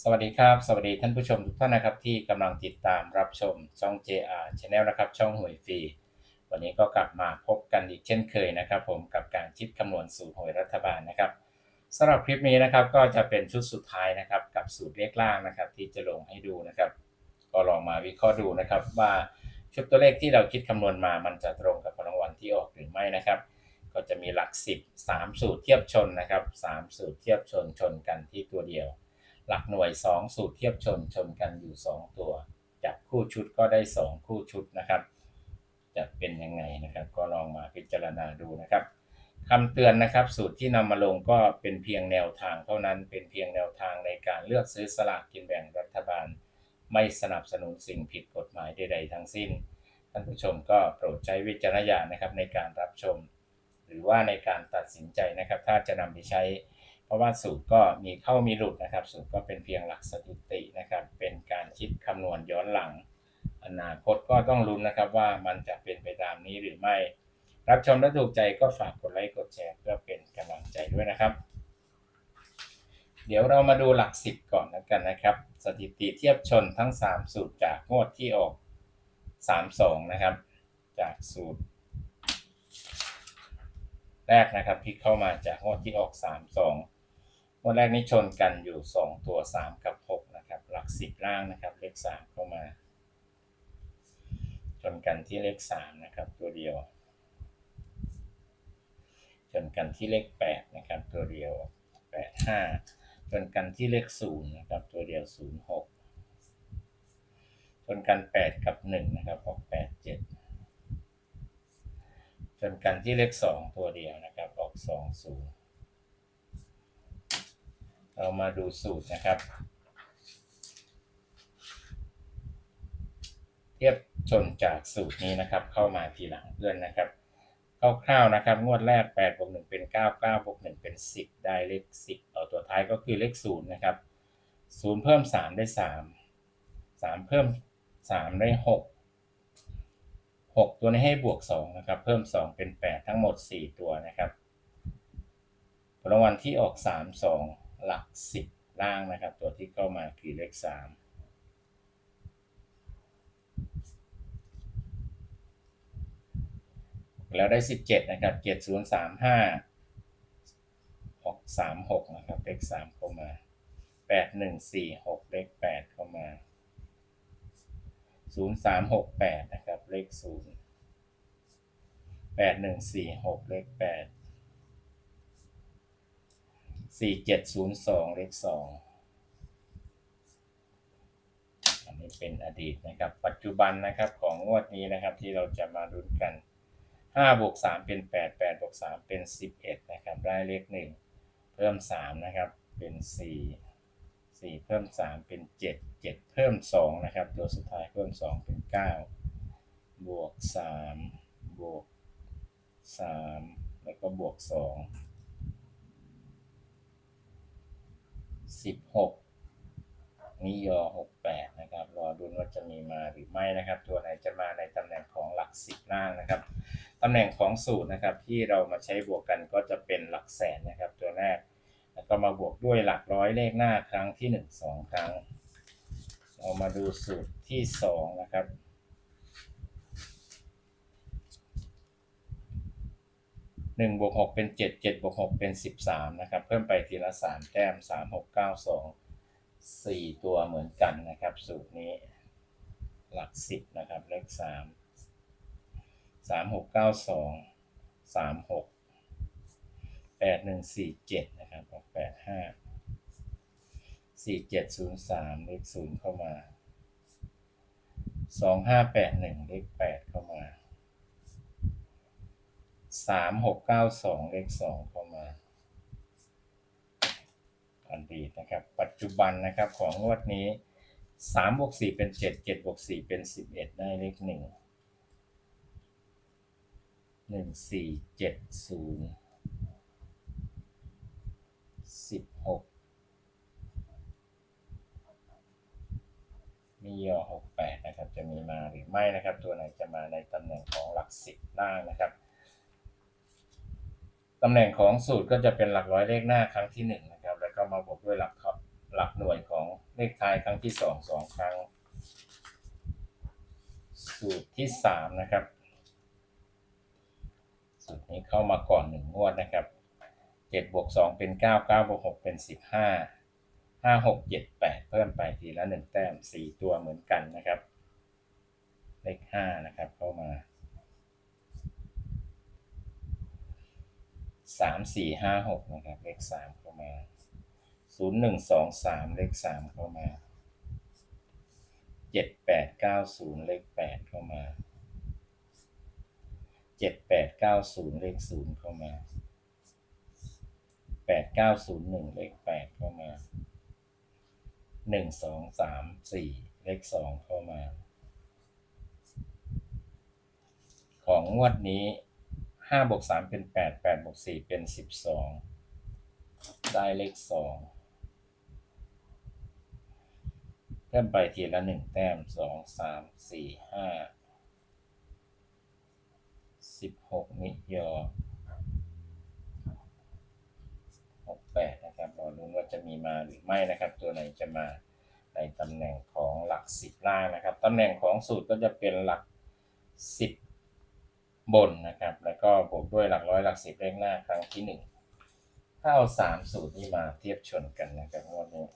สวัสดีครับ สวัสดีท่านผู้ชมทุกท่านนะครับ ที่กำลังติดตามรับชมช่อง JR Channel นะครับ ช่องหวยฟรีวันนี้ก็กลับมาพบกันอีกเช่นเคยนะครับ ผมกับการคิดคำนวณสูตรหวยรัฐบาลนะครับสำหรับคลิปนี้นะครับก็จะเป็นชุดสุดท้ายนะครับ กับสูตรเลขล่างนะครับ ที่จะลงให้ดูนะครับ ก็ลองมาวิเคราะห์ดูนะครับ ว่าชุดตัวเลขที่เราคิดคำนวณมามันจะตรงกับรางวัลที่ออกหรือไม่นะครับ ก็จะมีหลัก 10 3 สูตรเทียบชนนะครับ 3 สูตรเทียบชนชนกันที่ตัวเดียว หลักหน่วย 2 สูตรเทียบชนชนกันอยู่ 2 ตัว จับคู่ชุดก็ได้ 2 คู่ชุดนะครับ จะเป็นยังไงนะครับ ก็ลองมาพิจารณาดูนะครับคำเตือนนะครับ สูตรที่นำมาลงก็เป็นเพียงแนวทางเท่านั้นเป็นเพียงแนวทางในการเลือกซื้อสลากกินแบ่งรัฐบาล ไม่สนับสนุนสิ่งผิดกฎหมายใดๆทั้งสิ้นท่านผู้ชมก็โปรดใช้วิจารณญาณนะครับในการรับชม หรือว่าในการตัดสินใจนะครับ ถ้าจะนำไปใช้ ราะว่าสูตรก็มีเข้ามีหลุดนะครับ สูตรก็เป็นเพียงหลักสถิตินะครับ เป็นการคิดคำนวณย้อนหลัง อนาคตก็ต้องลุ้นนะครับว่ามันจะเป็นไปตามนี้หรือไม่ รับชมและถูกใจก็ฝากกดไลค์กดแชร์เพื่อเป็นกำลังใจด้วยนะครับ เดี๋ยวเรามาดูหลักสิบก่อนแล้วกันนะครับ สถิติเทียบชนทั้ง 3 สูตรจากงวดที่ออก 32 นะครับ จากสูตรแรกนะครับที่เข้ามาจากงวดที่ออก 32ง วดแรกนี้ชนกันอยู่ 2 ตัว 3 กับ 6 นะครับ หลัก 10 ล่างนะครับ เลข 3 เข้ามา ชนกันที่เลข 3 นะครับ ตัวเดียว ชนกันที่เลข 8 นะครับ ตัวเดียว 8 5 ชนกันที่เลข 0 นะครับ ตัวเดียว 0 6 ชนกัน 8 กับ 1 นะครับออก8 7 ชนกันที่เลข 2 ตัวเดียวนะครับ ออก 2 0 เรามาดูสูตรนะครับ เทียบชนจากสูตรนี้นะครับ เข้ามาทีหลังเพื่อนนะครับคร่าวๆนะครับ งวดแรก8บวก1เป็น 9 9บวก1เป็น 10 ได้เลข 10เอตัวท้ายก็คือเลข0นะครับ0เพิ่ม 3 ได้ 3 3 เพิ่ม 3 ได้ 6 6 ตัวนี้ให้บวก2นะครับ เพิ่ม 2 เป็น 8 ทั้งหมด 4 ตัวนะครับผลรางวัลที่ออก 3 2 หลัก 10 ล่างนะครับ ตัวที่เข้ามาคือเลข 3แล้วได้ 17 นะครับเกียรติศูนย์สามห้าหกสามหกนะครับ เลขสามเข้ามาแปดหนึ่งสี่หกเลขแปดเข้ามาศูนย์สามหกแปดนะครับ เลขศูนย์แปดหนึ่งสี่หกเลขแปด 4702เลข2อันนี้เป็นอดีตนะครับ ปัจจุบันนะครับของงวดนี้นะครับที่เราจะมาลุ้นกัน5บวก3เป็น8 8บวก3เป็น11นะครับ ได้เลข1เพิ่ม3นะครับ เป็น4 4เพิ่ม3เป็น7 7เจ็ดเพิ่ม2นะครับ ตัวสุดท้ายเพิ่ม2เป็น9บวก3บวก3แล้วก็บวกสอง 2 16นิยอ68นะครับ รอดูว่าจะมีมาหรือไม่นะครับ ตัวไหนจะมาในตำแหน่งของหลัก10ล่างนะครับตำแหน่งของสูตรนะครับ ที่เรามาใช้บวกกันก็จะเป็นหลักแสนนะครับ ตัวแรกแล้วก็มาบวกด้วยหลักร้อยเลขหน้าครั้งที่1 2ครั้ง เรามาดูสูตรที่2นะครับ หนึ่งบวกหกเป็นเจ็ดเจ็ดบวกหกเป็นสิบสามนะครับ เพิ่มไปทีละสามแต้มองสี่ตัวเหมือนกันนะครับ สูตรนี้หลักสิบนะครับ เลขสามสามหกเก้าสองสามหกแปดหนึ่งสี่เจ็ดนะครับออกแปดห้าสี่เจ็ดศูนย์สามเลขศูนย์เข้ามาสองห้าแปดหนึ่งเลขแปด สามหกเก้าสองเลขสองเข้ามาอดีตนะครับ ปัจจุบันนะครับของงวดนี้สามบวกสี่เป็นเจ็ดเจ็ดบวกสี่เป็นสิบเอ็ดได้เลขหนึ่งหนึ่งสี่เจ็ดศูนย์สิบหกมียอหกแปดนะครับ จะมีมาหรือไม่นะครับ ตัวไหนจะมาในตำแหน่งของหลักสิบล่างนะครับ ตำแหน่งของสูตรก็จะเป็นหลักร้อยเลขหน้าครั้งที่หนึ่งนะครับ แล้วก็มาบวกด้วยหลักหลักหน่วยของเลขท้ายครั้งที่สองสองครั้ง สูตรที่สามนะครับ สูตรนี้เข้ามาก่อนหนึ่งงวดนะครับเจ็ดบวกสองเป็นเก้าเก้าบวกหกเป็นสิบห้าห้าหกเจ็ดแปดเพิ่มไปทีละหนึ่งแต้มสี่ตัวเหมือนกันนะครับ เลขห้านะครับเข้ามา สามสี่ห้าหกนะครับ เลขสามเข้ามาศูนย์หนึ่งสองสามเลขสามเข้ามาเจ็ดแปดเก้าศูนย์เลขแปดเข้ามาเจ็ดแปดเก้าศูนย์เลขศูนย์เข้ามาแปดเก้าศูนย์หนึ่งเลขแปดเข้ามาหนึ่งสองสามสี่เลขสองเข้ามา ของงวดนี้ ห้าบวกสามเป็นแปดแปดบวกสี่เป็นสิบสองได้เลขสองเพิ่มไปทีละหนึ่งแต้มสองสามสี่ห้าสิบหกมิยอหกแปดนะครับรอลุ้นว่าจะมีมาหรือไม่นะครับ ตัวไหนจะมาในตำแหน่งของหลักสิบล่างนะครับตำแหน่งของสูตรก็จะเป็นหลักสิบ บนนะครับ แล้วก็บวกด้วยหลักร้อยหลักสิบเลขหน้าครั้งที่หนึ่งถ้าเอาสามสูตรนี้มาเทียบชนกันนะครับงวดนี้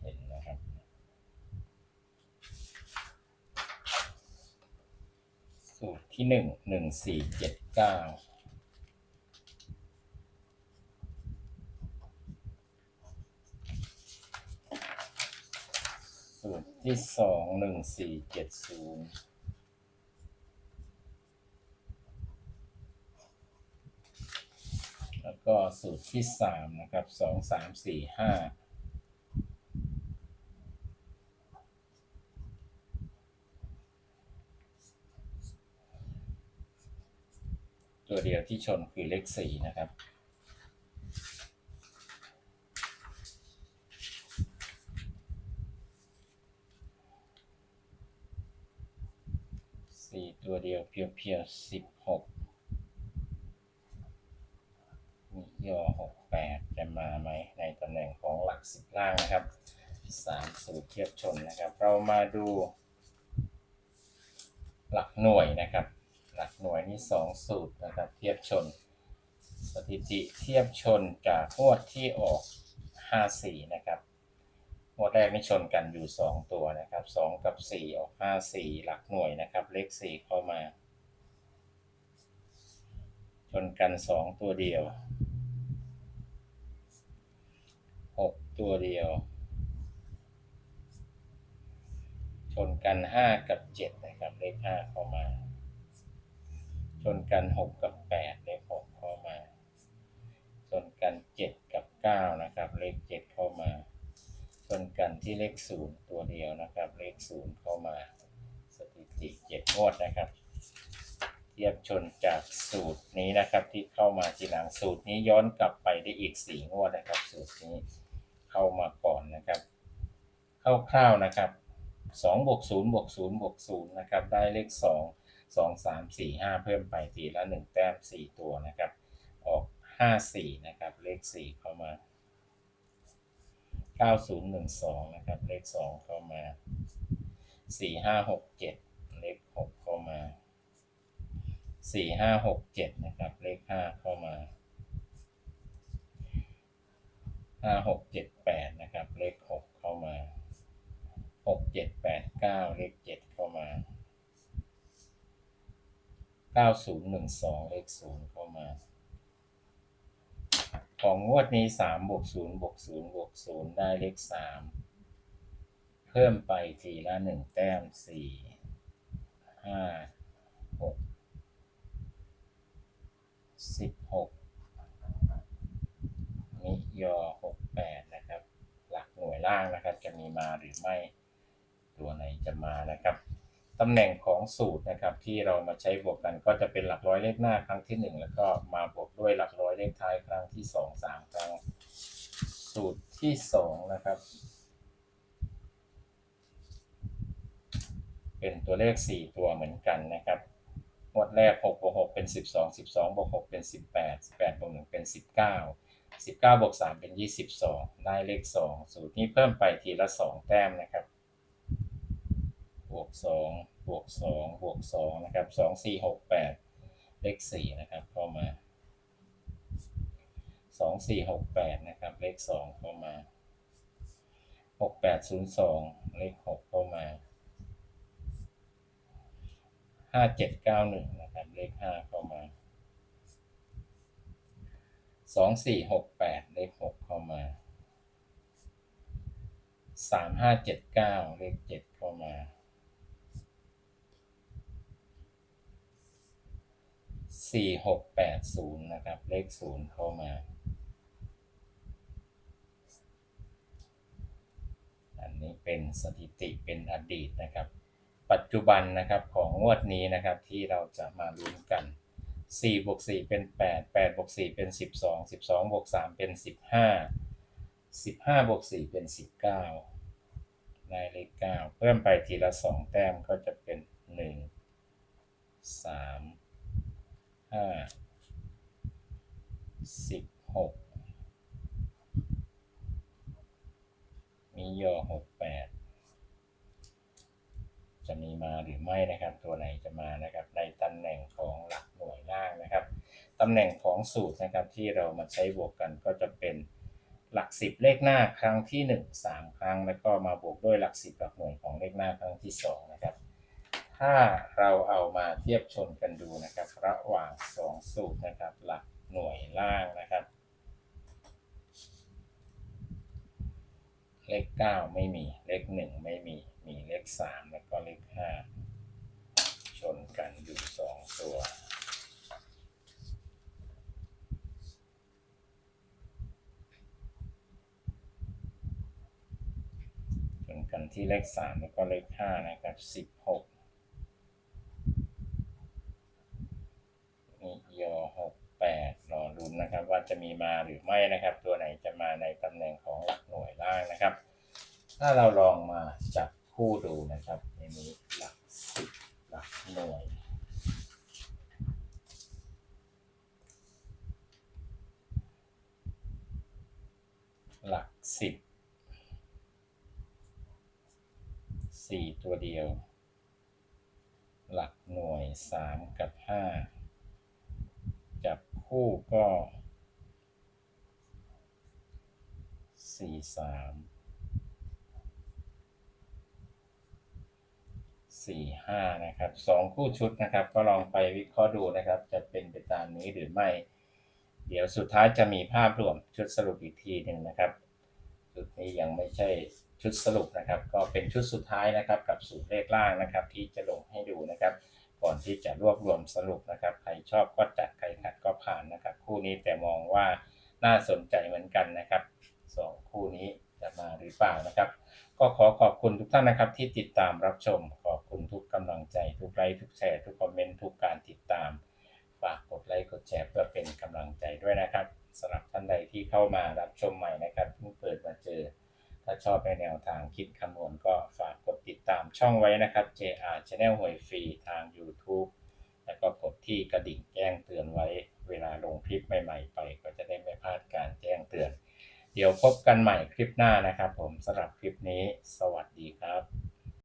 ไม่เห็นนะครับสูตรที่หนึ่งหนึ่งสี่เจ็ดเก้าสูตร ที่สองหนึ่งสี่เจ็ดศูนย์แล้วก็สูตรที่สามนะครับสองสามสี่ห้าตัวเดียวที่ชนคือเลขสี่นะครับ สี่ตัวเดียวเพียวๆสิบหกมีย่อหกแปดจะมาไหมในตำแหน่งของหลักสิบล่างนะครับสามสูตรเทียบชนนะครับ เรามาดูหลักหน่วยนะครับ หลักหน่วยนี่สองสูตรนะครับเทียบชน สถิติเทียบชนจากงวดที่ออก 54 นะครับ งวดแรกนี่ชนกันอยู่ 2 ตัวนะครับ2กับ 4 ออก 54 หลักหน่วยนะครับ เลข 4 เข้ามา ชนกัน 2 ตัวเดียว 6 ตัวเดียว ชนกัน 5 กับ 7 นะครับ เลข 5 เข้ามา ชนกัน 6 กับ 8 เลข 6 เข้ามา ชนกัน 7 กับ 9 นะครับ เลข 7 เข้ามา ชนกันที่เลข0ตัวเดียวนะครับ เลข0เข้ามาสถิติ7งวดนะครับ เทียบชนจากสูตรนี้นะครับที่เข้ามาทีหลังสูตรนี้ย้อนกลับไปได้อีก4งวดนะครับ สูตรนี้เข้ามาก่อนนะครับคร่าวๆนะครับ2บวก0บวก0บวก0นะครับได้เลข 2 2 3 4 5 เพิ่มไปทีละ 1 แต้ม 4 ตัวนะครับ ออก 5 4 นะครับ เลข 4 เข้ามา 9012 นะครับ เลข 2 เข้ามา 4567 เลข 6 เข้ามา 4567 นะครับ เลข 5 เข้ามา 5678 นะครับ เลข 6 เข้ามา 6789 เลข 7 เข้ามา 9012 เลข 0 เข้ามา ของงวดนี้3บวก0บวก0บวก0ได้เลข3เพิ่มไปทีละ1แต้ม4 5 6 16นิยอ68นะครับ หลักหน่วยล่างนะครับ จะมีมาหรือไม่ตัวไหนจะมานะครับ ตำแหน่งของสูตรนะครับที่เรามาใช้บวกกันก็จะเป็นหลักร้อยเลขหน้าครั้งที่ 1 แล้วก็มาบวกด้วยหลักร้อยเลขท้ายครั้งที่ 2 3 ครั้ง สูตรที่ 2 นะครับ เป็นตัวเลข 4 ตัวเหมือนกันนะครับงวดแรก6บวก6เป็น 12 12บวก6เป็น 18 18บวก1เป็น 19 19บวก3เป็น 22 ได้เลข 2 สูตรนี้เพิ่มไปทีละ 2 แต้มนะครับบวก2 บวก2บวก2นะครับ2 4 6 8 เลข 4 นะครับเข้ามา 2 4 6 8 นะครับ เลข 2 เข้ามา 6 8 0 2 เลข 6 เข้ามาห้าเจ็ดเก้าหนึ่งนะครับ เลขห้าเข้ามาสองสี่หกแปดเลขหกเข้ามาสามห้าเจ็ดเก้าเลขเจ็ดเข้ามา สี่หกแปดศูนย์นะครับ เลขศูนย์เข้ามา อันนี้เป็นสถิติเป็นอดีตนะครับ ปัจจุบันนะครับของงวดนี้นะครับที่เราจะมาลุ้นกัน4บวก4เป็น 8 8บวก4เป็น 12 12บวก3เป็น 15 15บวก4เป็น 19ได้เลข9เพิ่มไปทีละ 2 แต้มก็จะเป็น 1 3 5 16มียอ68จะมีมาหรือไม่นะครับ ตัวไหนจะมานะครับ ในตำแหน่งของหลักหน่วยล่างนะครับตำแหน่งของสูตรนะครับที่เรามาใช้บวกกันก็จะเป็นหลักสิบเลขหน้าครั้งที่หนึ่งสามครั้ง แล้วก็มาบวกด้วยหลักสิบหลักหน่วยของเลขหน้าครั้งที่สองนะครับ ถ้าเราเอามาเทียบชนกันดูนะครับ ระหว่างสองสูตรนะครับ หลักหน่วยล่างนะครับ เลขเก้าไม่มี เลขหนึ่งไม่มี มีเลขสามแล้วก็เลขห้าชนกันอยู่สองตัวชนกันที่เลขสามแล้วก็เลขห้านะครับสิบหก จะมีมาหรือไม่นะครับ ตัวไหนจะมาในตำแหน่งของหลักหน่วยล่างนะครับ ถ้าเราลองมาจับคู่ดูนะครับในนี้หลักสิบหลักหน่วยหลักสิบสี่ตัวเดียว หลักหน่วยสามกับห้าจับคู่ก็ สี่สามสี่ห้านะครับสองคู่ชุดนะครับ ก็ลองไปวิเคราะห์ดูนะครับ จะเป็นไปตามนี้หรือไม่ เดี๋ยวสุดท้ายจะมีภาพรวมชุดสรุปอีกทีหนึ่งนะครับชุดนี้ยังไม่ใช่ชุดสรุปนะครับ ก็เป็นชุดสุดท้ายนะครับ กับสูตรเลขล่างนะครับ ที่จะลงให้ดูนะครับ ก่อนที่จะรวบรวมสรุปนะครับ ใครชอบก็จัดใครขัดก็ผ่านนะครับ คู่นี้แต่มองว่าน่าสนใจเหมือนกันนะครับ สองคู่นี้จะมาหรือเปล่านะครับ ก็ขอขอบคุณทุกท่านนะครับที่ติดตามรับชม ขอบคุณทุกกำลังใจ ทุกไลค์ทุกแชร์ทุกคอมเมนต์ทุกการติดตาม ฝากกดไลค์กดแชร์เพื่อเป็นกำลังใจด้วยนะครับสำหรับท่านใดที่เข้ามารับชมใหม่นะครับเพิ่งเปิดมาเจอ ถ้าชอบในแนวทางคิดคำนวณก็ฝากกดติดตามช่องไว้นะครับ JR Channel หวยฟรีทาง YouTube แล้วก็กดที่กระดิ่งแจ้งเตือนไว้เวลาลงคลิปใหม่ ๆ ไป ก็จะได้ไม่พลาดการแจ้ง เดี๋ยวพบกันใหม่คลิปหน้านะครับผมสำหรับคลิปนี้สวัสดี